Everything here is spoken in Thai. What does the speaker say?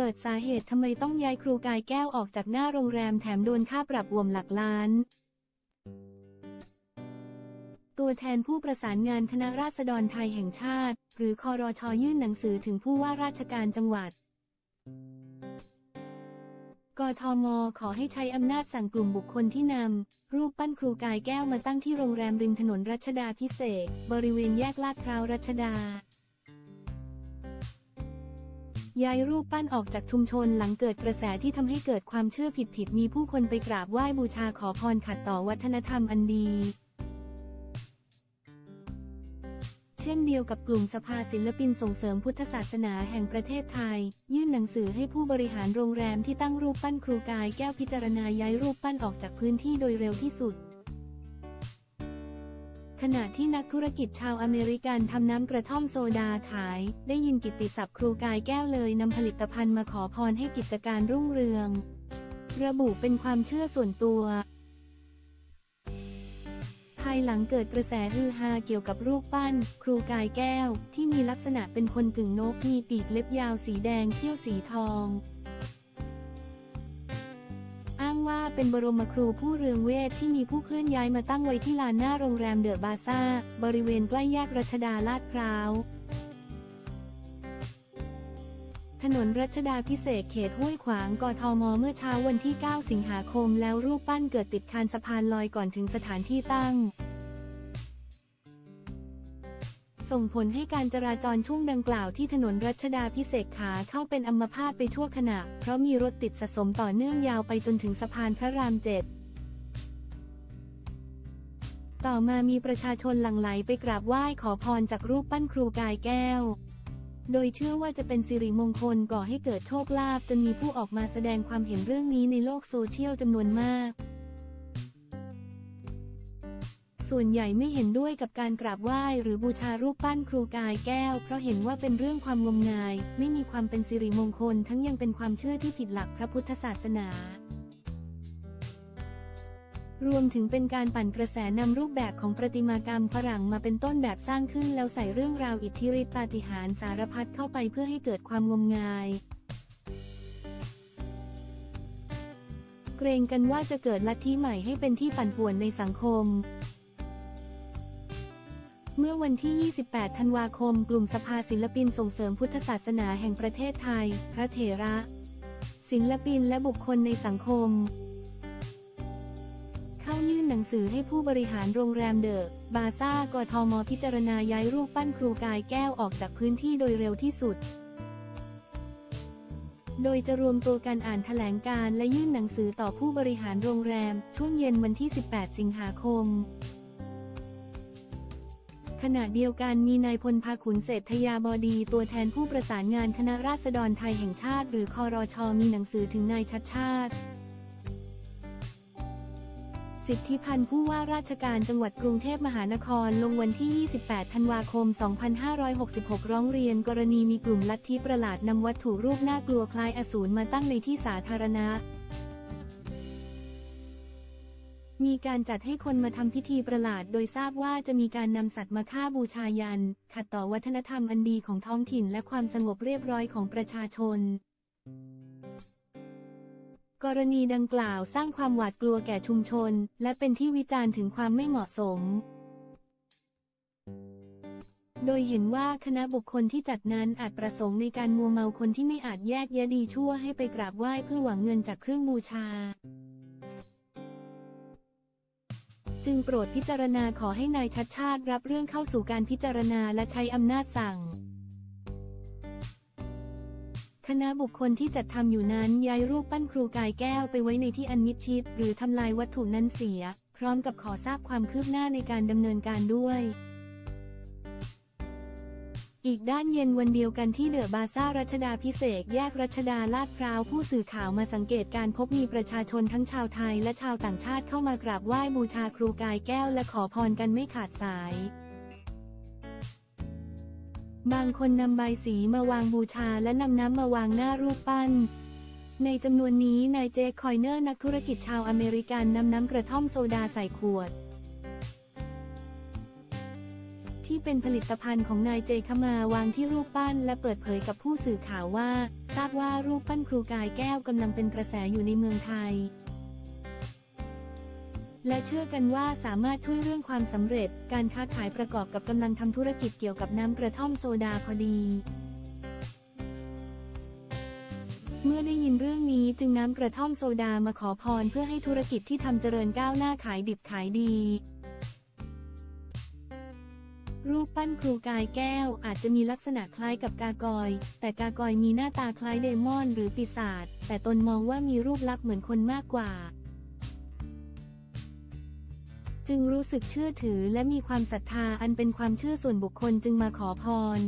เปิดสาเหตุทำไมต้องย้ายครูกายแก้วออกจากหน้าโรงแรมแถมโดนค่าปรับรวมหลักล้าน ตัวแทนผู้ประสานงานคณะราษฎรไทยแห่งชาติ หรือคอรชยื่นหนังสือถึงผู้ว่าราชการจังหวัดกทม ขอให้ใช้อำนาจสั่งกลุ่มบุคคลที่นำ รูปปั้นครูกายแก้วมาตั้งที่โรงแรมริมถนนรัชดาพิเศษ บริเวณแยกลาดพร้าวรัชดา ย้ายรูปปั้นออกจากชุมชนหลังเกิดกระแสที่ทำให้เกิดความเชื่อผิดๆมีผู้คนไปกราบไหว้บูชาขอพรขัดต่อวัฒนธรรมอันดี เช่นเดียวกับกลุ่มสภาศิลปินส่งเสริมพุทธศาสนาแห่งประเทศไทย ยื่นหนังสือให้ผู้บริหารโรงแรมที่ตั้งรูปปั้นครูกายแก้วพิจารณาย้ายรูปปั้นออกจากพื้นที่โดยเร็วที่สุด ขณะที่นักธุรกิจชาวอเมริกันทำน้ำกระท่อมโซดาขาย ได้ยินกิตติศัพท์ครูกายแก้วเลยนำผลิตภัณฑ์มาขอพรให้กิจการรุ่งเรือง ระบุเป็นความเชื่อส่วนตัว ภายหลังเกิดกระแสฮือฮาเกี่ยวกับรูปปั้น ครูกายแก้ว ที่มีลักษณะเป็นคนกึ่งนกมีปีกเล็บยาวสีแดงเขี้ยวสีทอง งว่าเป็นบรมครูผู้เรืองเวทที่มีผู้เคลื่อนย้ายมาตั้งไว้ที่ลานหน้าโรงแรมเดอะบาซ่า บริเวณใกล้แยกรัชดาลาดพร้าว ถนนรัชดาพิเศษเขตห้วยขวางกทมเมื่อเช้าวันที่ 9 สิงหาคมแล้วรูปปั้นเกิดติดคานสะพานลอยก่อนถึงสถานที่ตั้ง ส่งผลให้การจราจรช่วงดังกล่าวที่ถนนรัชดาพิเศษขาเข้าเป็นอัมพาตไปชั่วขณะ เพราะมีรถติดสะสมต่อเนื่องยาวไปจนถึงสะพานพระรามเจ็ดต่อมามีประชาชนหลั่งไหลไปกราบไหว้ขอพรจากรูปปั้นครูกายแก้ว โดยเชื่อว่าจะเป็นสิริมงคลก่อให้เกิดโชคลาภจนมีผู้ออกมาแสดงความเห็นเรื่องนี้ในโลกโซเชียลจำนวนมาก ส่วนใหญ่ไม่เห็นด้วยกับการกราบไหว้หรือบูชารูปปั้นครูกายแก้ว เพราะเห็นว่าเป็นเรื่องความงมงาย ไม่มีความเป็นสิริมงคล ทั้งยังเป็นความเชื่อที่ผิดหลักพระพุทธศาสนารวมถึงเป็นการปั่นกระแสนำรูปแบบของประติมากรรมฝรั่งมาเป็นต้นแบบสร้างขึ้นแล้วใส่เรื่องราวอิทธิฤทธิปาฏิหาริย์สารพัดเข้าไปเพื่อให้เกิดความงมงาย เกรงกันว่าจะเกิดลัทธิใหม่ให้เป็นที่ปั่นป่วนในสังคม เมื่อวันที่ 28 ธันวาคม กลุ่มสภาศิลปินส่งเสริมพุทธศาสนาแห่งประเทศไทย พระเถระ ศิลปินและบุคคลในสังคม เข้ายื่นหนังสือให้ผู้บริหารโรงแรมเดอะบาซ่ากทมพิจารณาย้ายรูปปั้นครูกายแก้วออกจากพื้นที่โดยเร็วที่สุด โดยจะรวมตัวกันอ่านแถลงการและยื่นหนังสือต่อผู้บริหารโรงแรม ช่วงเย็นวันที่ 18 สิงหาคม ขณะเดียวกันมีนายพลพาขุนเศรษฐยาบดี ตัวแทนผู้ประสานงานคณะราษฎรไทยแห่งชาติ หรือคอรชมีหนังสือถึงนายชัดชาติ สิทธิพันธ์ผู้ว่าราชการจังหวัดกรุงเทพมหานครลงวันที่ 28 ธันวาคม 2566 ร้องเรียนกรณีมีกลุ่มลัทธิประหลาดนำวัตถุรูปน่ากลัวคล้ายอสูรมาตั้งในที่สาธารณะ มีการจัดให้คนมาทำพิธีประหลาด โดยทราบว่าจะมีการนำสัตว์มาฆ่าบูชายัน ขัดต่อวัฒนธรรมอันดีของท้องถิ่นและความสงบเรียบร้อยของประชาชน กรณีดังกล่าวสร้างความหวาดกลัวแก่ชุมชน และเป็นที่วิจารณ์ถึงความไม่เหมาะสม โดยเห็นว่าคณะบุคคลที่จัดนั้นอาจประสงค์ในการมัวเมาคนที่ไม่อาจแยกแยะดีชั่วให้ไปกราบไหว้เพื่อหวังเงินจากเครื่องบูชา จึงโปรดพิจารณาขอให้นายชัดชาติรับเรื่องเข้าสู่การพิจารณาและใช้อำนาจสั่ง คณะบุคคลที่จัดทำอยู่นั้นย้ายรูปปั้นครูกายแก้วไปไว้ในที่อันมิดชิด หรือทำลายวัตถุนั้นเสีย พร้อมกับขอทราบความคืบหน้าในการดำเนินการด้วย อีกด้านเย็นวันเดียวกันที่เดอะบาซ่ารัชดาพิเศษแยกรัชดาลาดพร้าวผู้สื่อข่าวมาสังเกตการพบมีประชาชนทั้งชาวไทยและชาวต่างชาติเข้ามากราบไหว้บูชาครูกายแก้วและขอพรกันไม่ขาดสาย บางคนนำใบสีมาวางบูชาและนำน้ำมาวางหน้ารูปปั้น ในจำนวนนี้นายเจคคอยเนอร์นักธุรกิจชาวอเมริกันนำน้ำกระท่อมโซดาใส่ขวด ที่เป็นผลิตภัณฑ์ของนายเจคมาวางที่รูปปั้น และเปิดเผยกับผู้สื่อข่าวว่า ทราบว่ารูปปั้นครูกายแก้วกำลังเป็นกระแสอยู่ในเมืองไทย และเชื่อกันว่าสามารถช่วยเรื่องความสำเร็จ การค้าขายประกอบกับกำลังทำธุรกิจเกี่ยวกับน้ำกระท่อมโซดาพอดีเมื่อได้ยินเรื่องนี้จึงน้ำกระท่อมโซดามาขอพรเพื่อให้ธุรกิจที่ทำเจริญก้าวหน้าขายดิบขายดี รูปปั้นครูกายแก้วอาจจะมีลักษณะคล้ายกับกากอย แต่กากอยมีหน้าตาคล้ายเดมอนหรือปีศาจ แต่ตนมองว่ามีรูปลักษณ์เหมือนคนมากกว่า จึงรู้สึกเชื่อถือและมีความศรัทธาอันเป็นความเชื่อส่วนบุคคลจึงมาขอพร